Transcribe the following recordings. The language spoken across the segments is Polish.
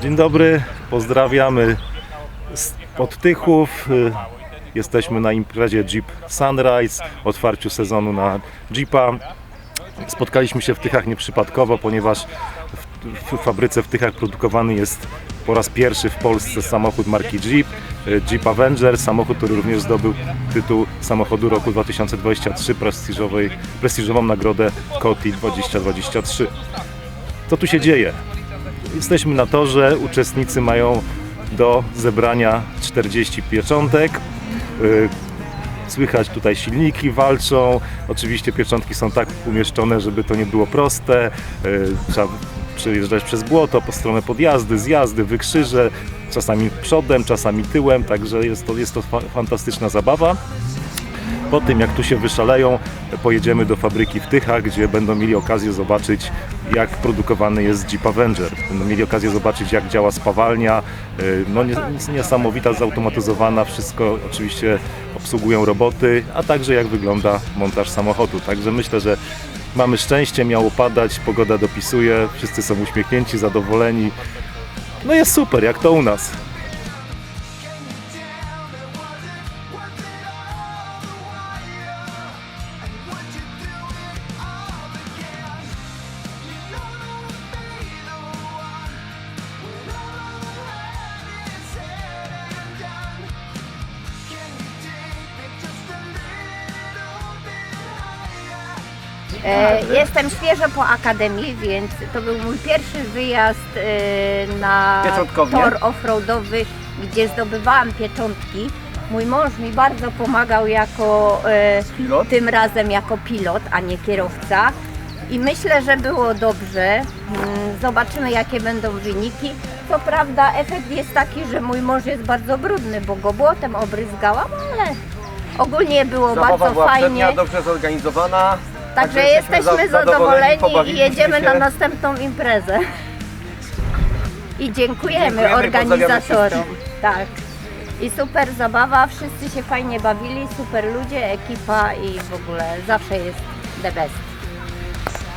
Dzień dobry, pozdrawiamy z Podtychów. Y, Jesteśmy na imprezie Jeep Sunrise, otwarciu sezonu na Jeepa. Spotkaliśmy się w Tychach nieprzypadkowo, ponieważ w, fabryce w Tychach produkowany jest po raz pierwszy w Polsce samochód marki Jeep, y, Jeep Avenger, samochód, który również zdobył tytuł samochodu roku 2023, prestiżowej, prestiżową nagrodę COTI 2023. Co tu się dzieje? Jesteśmy na torze, uczestnicy mają do zebrania 40 pieczątek. Y, Słychać tutaj silniki walczą. Oczywiście pieczątki są tak umieszczone, żeby to nie było proste. Y, Trzeba przejeżdżać przez błoto, po stronę podjazdy, zjazdy, wykrzyże, czasami przodem, czasami tyłem, także jest to, jest to fa- fantastyczna zabawa. Po tym jak tu się wyszaleją, pojedziemy do fabryki w Tychach, gdzie będą mieli okazję zobaczyć jak produkowany jest Jeep Avenger. Będą mieli okazję zobaczyć jak działa spawalnia. Yy, No nies- niesamowita, zautomatyzowana, wszystko oczywiście obsługują roboty, a także jak wygląda montaż samochodu. Także myślę, że mamy szczęście, miało padać, pogoda dopisuje, wszyscy są uśmiechnięci, zadowoleni. No jest super, jak to u nas. E, Jestem świeżo po akademii, więc to był mój pierwszy wyjazd e, na Pieczątkownię? tor offroadowy, gdzie zdobywałam pieczątki. Mój mąż mi bardzo pomagał jako e, Pilot? tym razem jako pilot, a nie kierowca. I myślę, że było dobrze. Mm, Zobaczymy, jakie będą wyniki. Co prawda, efekt jest taki, że mój mąż jest bardzo brudny, bo go błotem obryzgałam, ale ogólnie było Zabawa bardzo była fajnie. przednia, dobrze zorganizowana. Także jesteśmy za- zadowoleni i jedziemy na następną imprezę. I dziękujemy, organizatorom. Tak. I super zabawa, wszyscy się fajnie bawili, super ludzie, ekipa i w ogóle zawsze jest the best.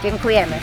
Dziękujemy.